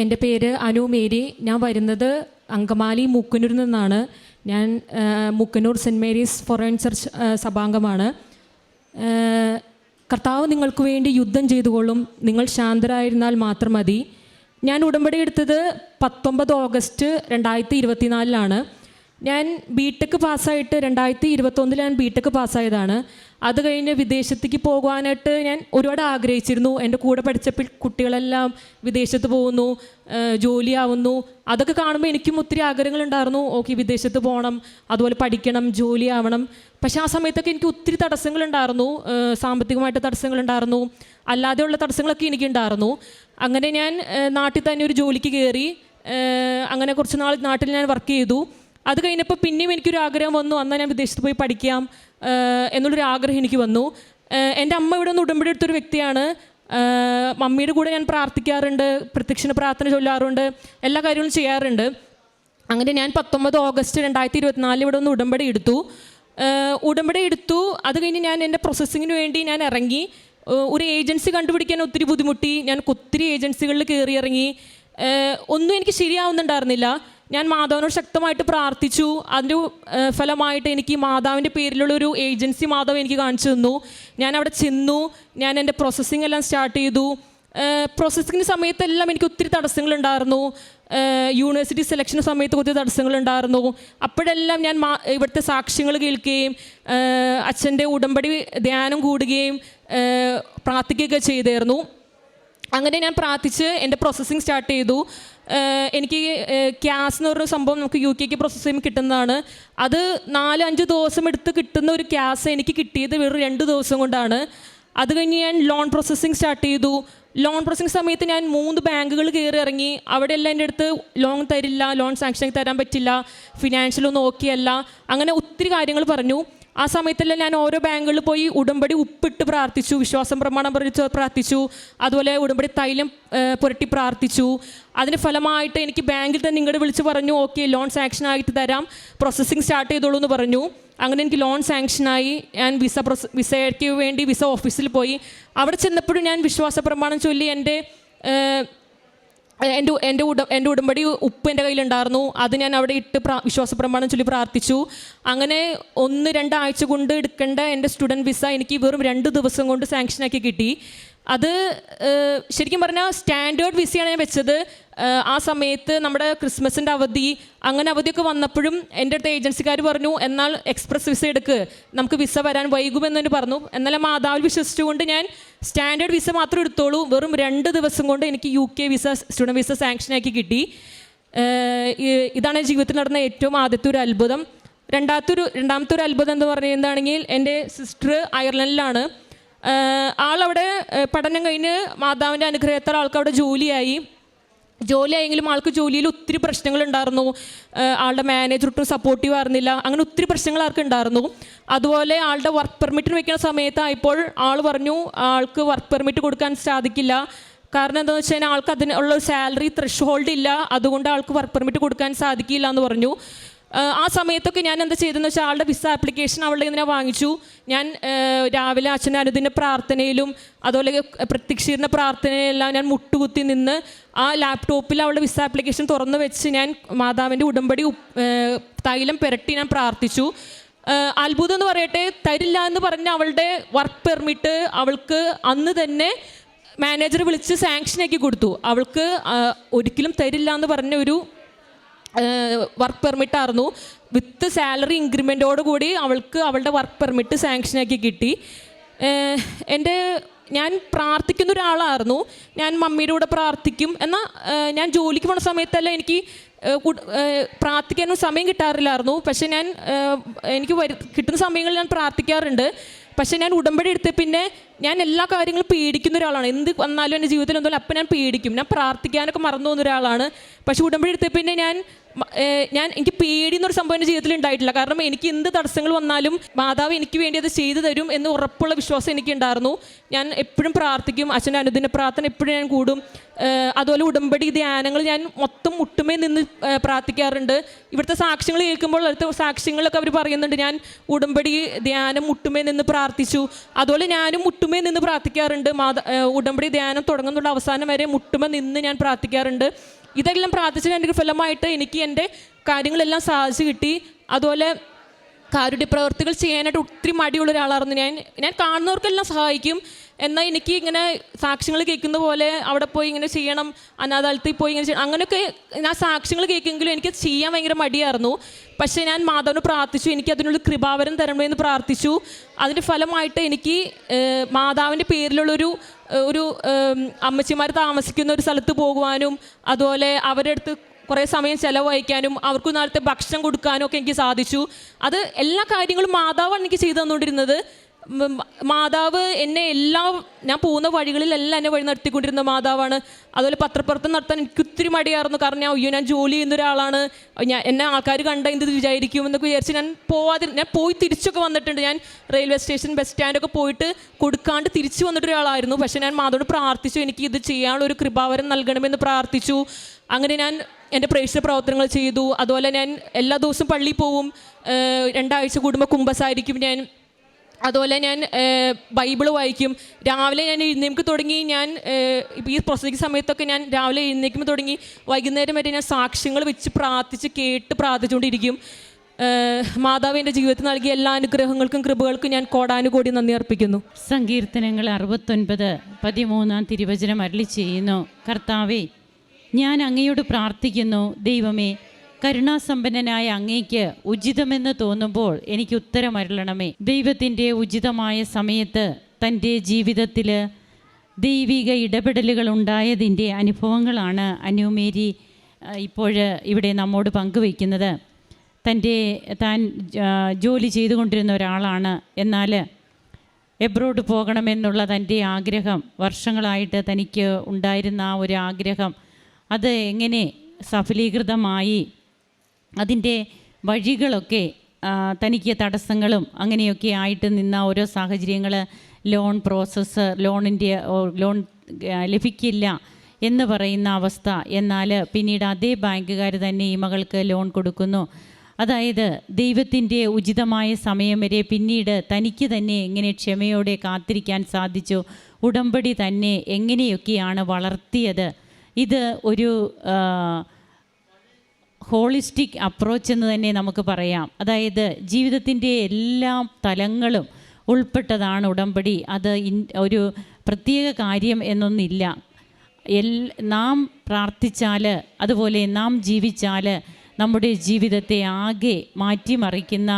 എന്റെ പേര് അനു മേരി. ഞാൻ വരുന്നത് അങ്കമാലി മുക്കനൂരിൽ നിന്നാണ്. ഞാൻ Mukkanoor saint Mary's forane church സഭാംഗമാണ്. കർത്താവ് നിങ്ങൾക്ക് വേണ്ടി യുദ്ധം ചെയ്തുകൊള്ളും. നിങ്ങൾ ശാന്തരായിരുന്നാൽ മാത്രം മതി. ഞാൻ ഉടമ്പടി എടുത്തത് പത്തൊമ്പത് ഓഗസ്റ്റ് രണ്ടായിരത്തി ഇരുപത്തിനാലിലാണ്. ഞാൻ ബി ടെക് പാസ്സായിട്ട് രണ്ടായിരത്തി ഇരുപത്തൊന്നിൽ ഞാൻ ബി ടെക് പാസ്സായതാണ്. അത് കഴിഞ്ഞ് വിദേശത്തേക്ക് പോകുവാനായിട്ട് ഞാൻ ഒരുപാട് ആഗ്രഹിച്ചിരുന്നു. എന്റെ കൂടെ പഠിച്ച കുട്ടികളെല്ലാം വിദേശത്ത് പോകുന്നു ജോലിയാവുന്നു. അതൊക്കെ കാണുമ്പോൾ എനിക്കും ഒത്തിരി ആഗ്രഹങ്ങളുണ്ടായിരുന്നു. ഓക്കെ വിദേശത്ത് പോകണം അതുപോലെ പഠിക്കണം ജോലിയാവണം. പക്ഷേ ആ സമയത്തൊക്കെ എനിക്ക് ഒത്തിരി തടസ്സങ്ങളുണ്ടായിരുന്നു. സാമ്പത്തികമായിട്ട് തടസ്സങ്ങളുണ്ടായിരുന്നു. അല്ലാതെയുള്ള തടസ്സങ്ങളൊക്കെ എനിക്കുണ്ടായിരുന്നു. അങ്ങനെ ഞാൻ നാട്ടിൽ തന്നെ ഒരു ജോലിക്ക് കയറി അങ്ങനെ കുറച്ച് നാൾ നാട്ടിൽ ഞാൻ വർക്ക് ചെയ്തു. അത് കഴിഞ്ഞപ്പോൾ പിന്നെയും എനിക്കൊരു ആഗ്രഹം വന്നു. അന്നാ ഞാൻ വിദേശത്ത് പോയി പഠിക്കാം എന്നുള്ളൊരു ആഗ്രഹം എനിക്ക് വന്നു. എന്റെ അമ്മ ഇവിടെ നിന്ന് ഉടമ്പടി എടുത്തൊരു വ്യക്തിയാണ്. മമ്മിയുടെ കൂടെ ഞാൻ പ്രാർത്ഥിക്കാറുണ്ട് പ്രത്യക്ഷണ പ്രാർത്ഥന ചൊല്ലാറുണ്ട് എല്ലാ കാര്യങ്ങളും ചെയ്യാറുണ്ട്. അങ്ങനെ ഞാൻ പത്തൊമ്പത് ഓഗസ്റ്റ് രണ്ടായിരത്തി ഇരുപത്തിനാലിൽ ഇവിടെ ഒന്ന് ഉടമ്പടി എടുത്തു. ഉടമ്പടി എടുത്തു. അത് കഴിഞ്ഞ് ഞാൻ എന്റെ പ്രോസസ്സിങ്ങിന് വേണ്ടി ഞാൻ ഇറങ്ങി. ഒരു ഏജൻസി കണ്ടുപിടിക്കാൻ ഒത്തിരി ബുദ്ധിമുട്ടി. ഞാൻ ഒത്തിരി ഏജൻസികളിൽ കയറി ഇറങ്ങി. ഒന്നും എനിക്ക് ശരിയാവുന്നുണ്ടായിരുന്നില്ല. ഞാൻ മാതാവിനോട് ശക്തമായിട്ട് പ്രാർത്ഥിച്ചു. അതിന്റെ ഫലമായിട്ട് എനിക്ക് മാതാവിന്റെ പേരിലുള്ള ഒരു ഏജൻസി മാതാവ് എനിക്ക് കാണിച്ചു തന്നു. ഞാൻ അവിടെ ചെന്നു. ഞാൻ എന്റെ പ്രോസസ്സിംഗ് എല്ലാം സ്റ്റാർട്ട് ചെയ്തു. പ്രോസസ്സിങ്ങിന് സമയത്തെല്ലാം എനിക്ക് ഒത്തിരി തടസ്സങ്ങളുണ്ടായിരുന്നു ഉണ്ടായിരുന്നു. യൂണിവേഴ്സിറ്റി സെലക്ഷൻ സമയത്ത് ഒത്തിരി തടസ്സങ്ങളുണ്ടായിരുന്നു അപ്പോഴെല്ലാം ഞാൻ ഇവിടുത്തെ സാക്ഷ്യങ്ങൾ കേൾക്കുകയും അച്ഛന്റെ ഉടമ്പടി ധ്യാനം കൂടുകയും പ്രാർത്ഥിക്കുകയൊക്കെ ചെയ്തായിരുന്നു. അങ്ങനെ ഞാൻ പ്രാർത്ഥിച്ച് എന്റെ പ്രോസസ്സിങ് സ്റ്റാർട്ട് ചെയ്തു. എനിക്ക് ക്യാസ് എന്ന് പറഞ്ഞ സംഭവം നമുക്ക് യു കെക്ക് പ്രോസസ്സ് ചെയ്യുമ്പോൾ കിട്ടുന്നതാണ്. അത് നാല് അഞ്ച് ദിവസം എടുത്ത് കിട്ടുന്ന ഒരു ക്യാസ് എനിക്ക് കിട്ടിയത് വെറും രണ്ട് ദിവസം കൊണ്ടാണ്. അത് കഴിഞ്ഞ് ഞാൻ ലോൺ പ്രോസസ്സിങ് സ്റ്റാർട്ട് ചെയ്തു. ലോൺ പ്രോസസ്സിങ് സമയത്ത് ഞാൻ മൂന്ന് ബാങ്കുകൾ കയറി ഇറങ്ങി. അവിടെ എല്ലാം എന്റെ അടുത്ത് ലോൺ തരില്ല ലോൺ സാങ്ഷൻ തരാൻ പറ്റില്ല ഫിനാൻഷ്യലൊന്നും ഓക്കെ അല്ല. അങ്ങനെ ഒത്തിരി കാര്യങ്ങൾ പറഞ്ഞു. ആ സമയത്തെല്ലാം ഞാൻ ഓരോ ബാങ്കുകളിൽ പോയി ഉടമ്പടി ഉപ്പിട്ട് പ്രാർത്ഥിച്ചു വിശ്വാസം പ്രമാണം പറഞ്ഞു പ്രാർത്ഥിച്ചു. അതുപോലെ ഉടമ്പടി തൈലം പുരട്ടി പ്രാർത്ഥിച്ചു. അതിന് ഫലമായിട്ട് എനിക്ക് ബാങ്കിൽ തന്നെ ഇങ്ങോട്ട് വിളിച്ച് പറഞ്ഞു ഓക്കെ ലോൺ സാങ്ഷൻ ആയിട്ട് തരാം. പ്രോസസ്സിങ് സ്റ്റാർട്ട് ചെയ്തോളൂ എന്ന് പറഞ്ഞു. അങ്ങനെ എനിക്ക് ലോൺ സാങ്ഷനായി ഞാൻ വിസ പ്രൊസ വിസയ്ക്ക് വേണ്ടി വിസ ഓഫീസിൽ പോയി. അവിടെ ചെന്നപ്പോഴും ഞാൻ വിശ്വാസ പ്രമാണം ചൊല്ലി എന്റെ എന്റെ എന്റെ ഉട എന്റെ ഉടമ്പടി ഉപ്പ് എന്റെ കയ്യിലുണ്ടായിരുന്നു. അത് ഞാൻ അവിടെ ഇട്ട് പ്രാ വിശ്വാസ പ്രമാണം ചൊല്ലി പ്രാർത്ഥിച്ചു. അങ്ങനെ ഒന്ന് രണ്ടാഴ്ച കൊണ്ട് എടുക്കേണ്ട എന്റെ സ്റ്റുഡന്റ് വിസ എനിക്ക് വെറും രണ്ട് ദിവസം കൊണ്ട് സാങ്ഷനാക്കി കിട്ടി. അത് ശരിക്കും പറഞ്ഞാൽ സ്റ്റാൻഡേർഡ് വിസയാണ് ഞാൻ വെച്ചത്. ആ സമയത്ത് നമ്മുടെ ക്രിസ്മസിന്റെ അവധി അങ്ങനെ അവധിയൊക്കെ വന്നപ്പോഴും എന്റെ അടുത്ത് ഏജൻസിക്കാർ പറഞ്ഞു എന്നാൽ എക്സ്പ്രസ് വിസ എടുക്ക്. നമുക്ക് വിസ വരാൻ വൈകുമെന്നു പറഞ്ഞു. എന്നാൽ മാതാവിൽ വിശ്വസിച്ചുകൊണ്ട് ഞാൻ സ്റ്റാൻഡേർഡ് വിസ മാത്രം എടുത്തോളൂ. വെറും രണ്ട് ദിവസം കൊണ്ട് എനിക്ക് U K visa student visa സാങ്ഷനാക്കി കിട്ടി. ഇതാണ് ജീവിതത്തിൽ നടന്ന ഏറ്റവും ആദ്യത്തെ ഒരു അത്ഭുതം. രണ്ടാമത്തെ ഒരു രണ്ടാമത്തെ ഒരു അത്ഭുതം എന്ന് പറയുന്നതാണെങ്കിൽ എന്റെ സിസ്റ്റർ അയർലൻഡിലാണ്. ആളവിടെ പഠനം കഴിഞ്ഞ് മാതാവിന്റെ അനുഗ്രഹത്താൽ ആൾക്ക് അവിടെ ജോലിയായി. ജോലിയായെങ്കിലും ആൾക്ക് ജോലിയിൽ ഒത്തിരി പ്രശ്നങ്ങൾ ഉണ്ടായിരുന്നു ആളുടെ മാനേജർ ഒട്ടും സപ്പോർട്ടീവ് ആയിരുന്നില്ല. അങ്ങനെ ഒത്തിരി പ്രശ്നങ്ങൾ ആർക്ക് ഉണ്ടായിരുന്നു. അതുപോലെ ആളുടെ വർക്ക് പെർമിറ്റിന് വെക്കുന്ന സമയത്തായപ്പോൾ ആൾ പറഞ്ഞു ആൾക്ക് വർക്ക് പെർമിറ്റ് കൊടുക്കാൻ സാധിക്കില്ല. കാരണം എന്താണെന്ന് വെച്ച് കഴിഞ്ഞാൽ ആൾക്ക് അതിനുള്ള സാലറി ത്രഷ് ഹോൾഡ് ഇല്ല. അതുകൊണ്ട് ആൾക്ക് വർക്ക് പെർമിറ്റ് കൊടുക്കാൻ സാധിക്കില്ല എന്ന് പറഞ്ഞു. ആ സമയത്തൊക്കെ ഞാൻ എന്താ ചെയ്തതെന്ന് വെച്ചാൽ ആളുടെ വിസ ആപ്ലിക്കേഷൻ അവളുടെ ഇങ്ങനെ വാങ്ങിച്ചു. ഞാൻ രാവിലെ അച്ഛന്റെ അനുദിന പ്രാർത്ഥനയിലും അതുപോലെ പ്രത്യക്ഷീരണ പ്രാർത്ഥനയിലെല്ലാം ഞാൻ മുട്ടുകുത്തി നിന്ന് ആ ലാപ്ടോപ്പിൽ അവളുടെ വിസ ആപ്ലിക്കേഷൻ തുറന്നു വെച്ച് ഞാൻ മാതാവിന്റെ ഉടമ്പടി തൈലം പുരട്ടി ഞാൻ പ്രാർത്ഥിച്ചു. അത്ഭുതം എന്ന് പറയട്ടെ തരില്ല എന്ന് പറഞ്ഞ അവളുടെ വർക്ക് പെർമിറ്റ് അവൾക്ക് അന്ന് തന്നെ മാനേജർ വിളിച്ച് സാങ്ഷനാക്കി കൊടുത്തു. അവൾക്ക് ഒരിക്കലും തരില്ല എന്ന് പറഞ്ഞ ഒരു വർക്ക് പെർമിറ്റ് ആയിരുന്നു. വിത്ത് സാലറി ഇൻക്രിമെന്റോട് കൂടി അവൾക്ക് അവളുടെ വർക്ക് പെർമിറ്റ് സാങ്ഷനാക്കി കിട്ടി. എന്റെ ഞാൻ പ്രാർത്ഥിക്കുന്ന ഒരാളായിരുന്നു. ഞാൻ മമ്മിയുടെ കൂടെ പ്രാർത്ഥിക്കും. എന്നാൽ ഞാൻ ജോലിക്ക് പോണ സമയത്തല്ല എനിക്ക് പ്രാർത്ഥിക്കാനും സമയം കിട്ടാറില്ലായിരുന്നു. പക്ഷേ ഞാൻ എനിക്ക് കിട്ടുന്ന സമയങ്ങളിൽ ഞാൻ പ്രാർത്ഥിക്കാറുണ്ട്. പക്ഷേ ഞാൻ ഉടമ്പടി എടുത്ത് പിന്നെ ഞാൻ എല്ലാ കാര്യങ്ങളും പേടിക്കുന്ന ഒരാളാണ്. എന്ത് വന്നാലും എന്റെ ജീവിതത്തിൽ എന്തോ അപ്പം ഞാൻ പേടിക്കും. ഞാൻ പ്രാർത്ഥിക്കാനൊക്കെ മറന്നു പോകുന്ന ഒരാളാണ്. പക്ഷെ ഉടമ്പടി എടുത്ത് പിന്നെ ഞാൻ ഞാൻ എനിക്ക് പേടി എന്നൊരു സംഭവം എന്റെ ജീവിതത്തിൽ ഉണ്ടായിട്ടില്ല. കാരണം എനിക്ക് എന്ത് തടസ്സങ്ങൾ വന്നാലും മാതാവ് എനിക്ക് വേണ്ടി അത് ചെയ്തു തരും എന്ന് ഉറപ്പുള്ള വിശ്വാസം എനിക്ക് ഉണ്ടായിരുന്നു ഞാൻ എപ്പോഴും പ്രാർത്ഥിക്കും അച്ഛന്റെ അനുദിന പ്രാർത്ഥന എപ്പോഴും ഞാൻ കൂടും. അതുപോലെ ഉടമ്പടി ധ്യാനങ്ങൾ ഞാൻ മൊത്തം മുട്ടുമേ നിന്ന് പ്രാർത്ഥിക്കാറുണ്ട്. ഇവിടുത്തെ സാക്ഷ്യങ്ങൾ കേൾക്കുമ്പോൾ അടുത്ത സാക്ഷ്യങ്ങളൊക്കെ അവർ പറയുന്നുണ്ട്. ഞാൻ ഉടമ്പടി ധ്യാനം മുട്ടുമേ നിന്ന് പ്രാർത്ഥിച്ചു. അതുപോലെ ഞാനും മുട്ടുമേ നിന്ന് പ്രാർത്ഥിക്കാറുണ്ട്. മാത ഉടമ്പടി ധ്യാനം തുടങ്ങുന്നുള്ള അവസാനം വരെ മുട്ടുമേ നിന്ന് ഞാൻ പ്രാർത്ഥിക്കാറുണ്ട്. ഇതെല്ലാം പ്രാർത്ഥിച്ചതിന്റെ ഫലമായിട്ട് എനിക്ക് എന്റെ കാര്യങ്ങളെല്ലാം സാധിച്ചു കിട്ടി. അതുപോലെ കാരുണ്യ പ്രവർത്തികൾ ചെയ്യാനായിട്ട് ഒത്തിരി മടിയുള്ള ഒരാളായിരുന്നു ഞാൻ. ഞാൻ കാണുന്നവർക്കെല്ലാം സഹായിക്കും. എന്നാൽ എനിക്ക് ഇങ്ങനെ സാക്ഷ്യങ്ങൾ കേൾക്കുന്ന പോലെ അവിടെ പോയി ഇങ്ങനെ ചെയ്യണം അനാഥാലത്തിൽ പോയി ഇങ്ങനെ ചെയ്യണം അങ്ങനെയൊക്കെ ഞാൻ സാക്ഷ്യങ്ങൾ കേൾക്കുമെങ്കിലും എനിക്ക് ചെയ്യാൻ ഭയങ്കര മടിയായിരുന്നു. പക്ഷേ ഞാൻ മാധവന് പ്രാർത്ഥിച്ചു എനിക്ക് അതിനുള്ള കൃപാവരം തരണമേ എന്ന് പ്രാർത്ഥിച്ചു. അതിന്റെ ഫലമായിട്ട് എനിക്ക് മാതാവിന്റെ പേരിലുള്ളൊരു ഒരു അമ്മച്ചിമാർ താമസിക്കുന്ന ഒരു സ്ഥലത്ത് പോകുവാനും അതുപോലെ അവരുടെ അടുത്ത് കുറേ സമയം ചിലവഴിക്കാനും അവർക്ക് നാളത്തെ ഭക്ഷണം കൊടുക്കാനും ഒക്കെ എനിക്ക് സാധിച്ചു. അത് എല്ലാ കാര്യങ്ങളും മാതാവാണ് എനിക്ക് ചെയ്തു തന്നുകൊണ്ടിരുന്നത്. മാതാവ് എന്നെ എല്ലാ ഞാൻ പോകുന്ന വഴികളിലെല്ലാം എന്നെ വഴി നടത്തിക്കൊണ്ടിരുന്ന മാതാവാണ്. അതുപോലെ പത്രപ്രവർത്തനം നടത്താൻ എനിക്ക് ഒത്തിരി മടിയായിരുന്നു. കാരണം ഞാൻ അയ്യോ ഞാൻ ജോലി ചെയ്യുന്ന ഒരാളാണ്. ഞാൻ എന്നെ ആൾക്കാർ കണ്ട എന്ത് വിചാരിക്കും എന്നൊക്കെ വിചാരിച്ച് ഞാൻ പോവാതി ഞാൻ പോയി തിരിച്ചൊക്കെ വന്നിട്ടുണ്ട്. ഞാൻ റെയിൽവേ സ്റ്റേഷൻ ബസ് സ്റ്റാൻഡൊക്കെ പോയിട്ട് കൊടുക്കാണ്ട് തിരിച്ചു വന്നിട്ട് ഒരാളായിരുന്നു. പക്ഷേ ഞാൻ മാതോട് പ്രാർത്ഥിച്ചു എനിക്ക് ഇത് ചെയ്യാനുള്ള ഒരു കൃപാവരം നൽകണമെന്ന് പ്രാർത്ഥിച്ചു. അങ്ങനെ ഞാൻ എന്റെ പ്രേക്ഷണ പ്രവർത്തനങ്ങൾ ചെയ്തു. അതുപോലെ ഞാൻ എല്ലാ ദിവസവും പള്ളിയിൽ പോവും രണ്ടാഴ്ച കൂടുമ്പോൾ കുമ്പസായിരിക്കും ഞാൻ അതുപോലെ ഞാൻ ബൈബിൾ വായിക്കും. രാവിലെ ഞാൻ എഴുന്നേൽക്ക് തുടങ്ങി ഞാൻ ഈ പ്രസംഗിക്കുന്ന സമയത്തൊക്കെ ഞാൻ രാവിലെ എഴുന്നേൽക്കുമ്പോൾ തുടങ്ങി വൈകുന്നേരം വരെ ഞാൻ സാക്ഷ്യങ്ങൾ വെച്ച് പ്രാർത്ഥിച്ച് കേട്ട് പ്രാർത്ഥിച്ചുകൊണ്ടിരിക്കും. മാതാവ് എന്റെ ജീവിതത്തിൽ നൽകിയ എല്ലാ അനുഗ്രഹങ്ങൾക്കും കൃപകൾക്കും ഞാൻ കോടാനുകോടി നന്ദി അർപ്പിക്കുന്നു. സങ്കീർത്തനങ്ങൾ അറുപത്തൊൻപത് പതിമൂന്നാം തിരുവചനം അരളി ചെയ്യുന്നു. കർത്താവേ ഞാൻ അങ്ങയോട് പ്രാർത്ഥിക്കുന്നു. ദൈവമേ കരുണാസമ്പന്നനായ അങ്ങേക്ക് ഉചിതമെന്ന് തോന്നുമ്പോൾ എനിക്ക് ഉത്തരമരുളണമേ. ദൈവത്തിന്റെ ഉചിതമായ സമയത്ത് തന്റെ ജീവിതത്തിൽ ദൈവിക ഇടപെടലുകൾ ഉണ്ടായതിന്റെ അനുഭവങ്ങളാണ് അനുമേരി ഇപ്പോൾ ഇവിടെ നമ്മോട് പങ്കുവയ്ക്കുന്നത്. തന്റെ താൻ ജോലി ചെയ്തുകൊണ്ടിരുന്ന ഒരാളാണ്. എന്നാൽ എബ്രോഡ് പോകണമെന്നുള്ള തന്റെ ആഗ്രഹം വർഷങ്ങളായിട്ട് തനിക്ക് ഉണ്ടായിരുന്ന ആ ഒരു ആഗ്രഹം അത് എങ്ങനെ സഫലീകൃതമായി അതിന്റെ വഴികളൊക്കെ തനിക്ക് തടസ്സങ്ങളും അങ്ങനെയൊക്കെ ആയിട്ട് നിന്ന ഓരോ സാഹചര്യങ്ങൾ ലോൺ പ്രോസസ്സ് ലോണിന്റെ ലോൺ ലഭിക്കില്ല എന്ന് പറയുന്ന അവസ്ഥ. എന്നാൽ പിന്നീട് അതേ ബാങ്കുകാർ തന്നെ ഈ മകൾക്ക് ലോൺ കൊടുക്കുന്നു. അതായത് ദൈവത്തിന്റെ ഉചിതമായ സമയം വരെ പിന്നീട് തനിക്ക് തന്നെ എങ്ങനെ ക്ഷമയോടെ കാത്തിരിക്കാൻ സാധിച്ചു. ഉടമ്പടി തന്നെ എങ്ങനെയൊക്കെയാണ് വളർത്തിയത്? ഇത് ഒരു ഹോളിസ്റ്റിക് അപ്രോച്ച് എന്ന് തന്നെ നമുക്ക് പറയാം. അതായത് ജീവിതത്തിന്റെ എല്ലാ തലങ്ങളും ഉൾപ്പെട്ടതാണ് ഉടമ്പടി. അത് ഒരു പ്രത്യേക കാര്യം എന്നൊന്നില്ല. എൽ നാം പ്രാർത്ഥിച്ചാൽ അതുപോലെ നാം ജീവിച്ചാൽ നമ്മുടെ ജീവിതത്തെ ആകെ മാറ്റിമറിക്കുന്ന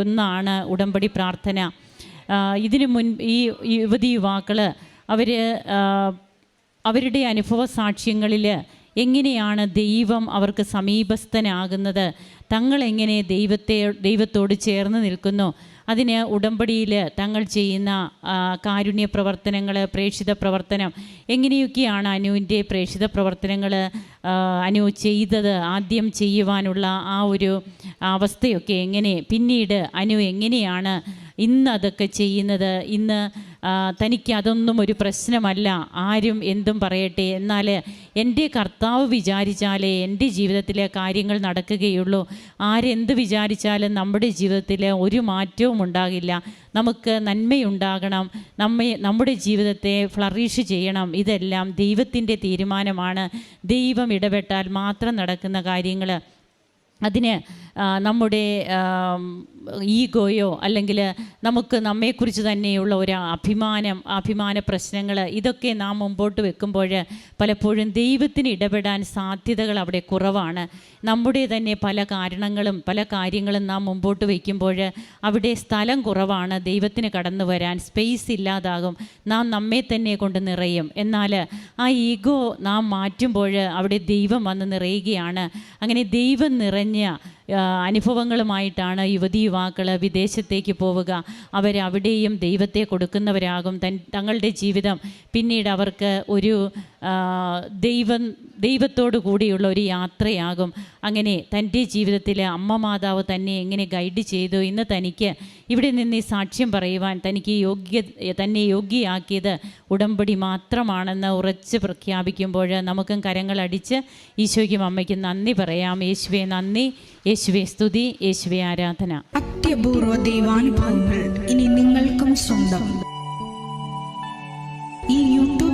ഒന്നാണ് ഉടമ്പടി പ്രാർത്ഥന. ഇതിന് മുൻ ഈ യുവതി യുവാക്കൾ അവർ അവരുടെ അനുഭവ സാക്ഷ്യങ്ങളിൽ എങ്ങനെയാണ് ദൈവം അവർക്ക് സമീപസ്ഥനാകുന്നത്? തങ്ങൾ എങ്ങനെ ദൈവത്തെ ദൈവത്തോട് ചേർന്ന് നിൽക്കുന്നു? അതിന് ഉടമ്പടിയിൽ തങ്ങൾ ചെയ്യുന്ന കാരുണ്യ പ്രവർത്തനങ്ങൾ പ്രേക്ഷിത പ്രവർത്തനം എങ്ങനെയൊക്കെയാണ് അനുവിന്റെ പ്രേക്ഷിത പ്രവർത്തനങ്ങൾ അനു ചെയ്തത്? ആദ്യം ചെയ്യുവാനുള്ള ആ ഒരു അവസ്ഥയൊക്കെ എങ്ങനെ? പിന്നീട് അനു എങ്ങനെയാണ് ഇന്ന് അതൊക്കെ ചെയ്യുന്നത്? ഇന്ന് തനിക്ക് അതൊന്നും ഒരു പ്രശ്നമല്ല. ആരും എന്തും പറയട്ടെ. എന്നാൽ എന്റെ കർത്താവ് വിചാരിച്ചാലേ എന്റെ ജീവിതത്തിലെ കാര്യങ്ങൾ നടക്കുകയുള്ളൂ. ആരെന്ത് വിചാരിച്ചാലും നമ്മുടെ ജീവിതത്തിൽ ഒരു മാറ്റവും ഉണ്ടാകില്ല. നമുക്ക് നന്മയുണ്ടാകണം. നമ്മെ നമ്മുടെ ജീവിതത്തെ ഫ്ലറിഷ് ചെയ്യണം. ഇതെല്ലാം ദൈവത്തിന്റെ തീരുമാനമാണ്. ദൈവം ഇടപെട്ടാൽ മാത്രം നടക്കുന്ന കാര്യങ്ങൾ അതിന് നമ്മുടെ ഈഗോയോ അല്ലെങ്കിൽ നമുക്ക് നമ്മെക്കുറിച്ച് തന്നെയുള്ള ഒരു അഭിമാനം അഭിമാന പ്രശ്നങ്ങൾ ഇതൊക്കെ നാം മുമ്പോട്ട് വെക്കുമ്പോൾ പലപ്പോഴും ദൈവത്തിന് ഇടപെടാൻ സാധ്യതകൾ അവിടെ കുറവാണ്. നമ്മുടെ തന്നെ പല കാരണങ്ങളും പല കാര്യങ്ങളും നാം മുമ്പോട്ട് വയ്ക്കുമ്പോൾ അവിടെ സ്ഥലം കുറവാണ്. ദൈവത്തിന് കടന്നു വരാൻ സ്പേസ് ഇല്ലാതാകും. നാം നമ്മെ തന്നെ കൊണ്ട് നിറയും. എന്നാൽ ആ ഈഗോ നാം മാറ്റുമ്പോൾ അവിടെ ദൈവം വന്ന് നിറയുകയാണ്. അങ്ങനെ ദൈവം നിറഞ്ഞ അനുഭവങ്ങളുമായിട്ടാണ് യുവതി യുവാക്കൾ വിദേശത്തേക്ക് പോവുക. അവരവിടെയും ദൈവത്തെ കൊടുക്കുന്നവരാകും. തൻ തങ്ങളുടെ ജീവിതം പിന്നീട് അവർക്ക് ഒരു ദൈവം ദൈവത്തോടു കൂടിയുള്ള ഒരു യാത്രയാകും. അങ്ങനെ തന്റെ ജീവിതത്തിലെ അമ്മ മാതാവ് തന്നെ എങ്ങനെ ഗൈഡ് ചെയ്തു? ഇന്ന് തനിക്ക് ഇവിടെ നിന്ന് ഈ സാക്ഷ്യം പറയുവാൻ തനിക്ക് യോഗ്യ തന്നെ യോഗ്യയാക്കിയത് ഉടമ്പടി മാത്രമാണെന്ന് ഉറച്ച് പ്രഖ്യാപിക്കുമ്പോൾ നമുക്കും കരങ്ങളടിച്ച് ഈശോയ്ക്കും അമ്മയ്ക്കും നന്ദി പറയാം. യേശുവെ നന്ദി. യേശുവെ സ്തുതി. യേശുവെ ആരാധന. അത്യപൂർവ ദൈവാനുഭവങ്ങൾ ഇനി നിങ്ങൾക്കും സ്വന്തം.